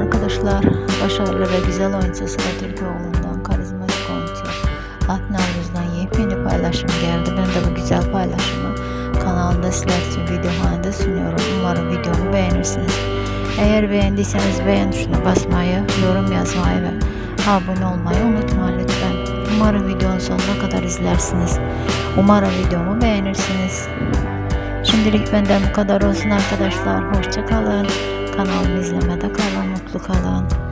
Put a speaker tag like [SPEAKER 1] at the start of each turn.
[SPEAKER 1] arkadaşlar. Başarılı ve güzel oyuncu Sıra Türkoğlu'ndan karizmatik oyuncu Alp Navruz'dan yepyeni paylaşım geldi. Ben de bu güzel paylaşımı kanalımda sizler için video halinde sunuyorum. Umarım videomu beğenirsiniz. Eğer beğendiyseniz beğen tuşuna basmayı, yorum yazmayı ve abone olmayı unutmayın lütfen. Umarım videonun sonuna kadar izlersiniz. Umarım videomu beğenirsiniz. Şimdilik benden bu kadar olsun arkadaşlar. Hoşça kalın. Kanalımı izlemede kalın. Mutlu kalın.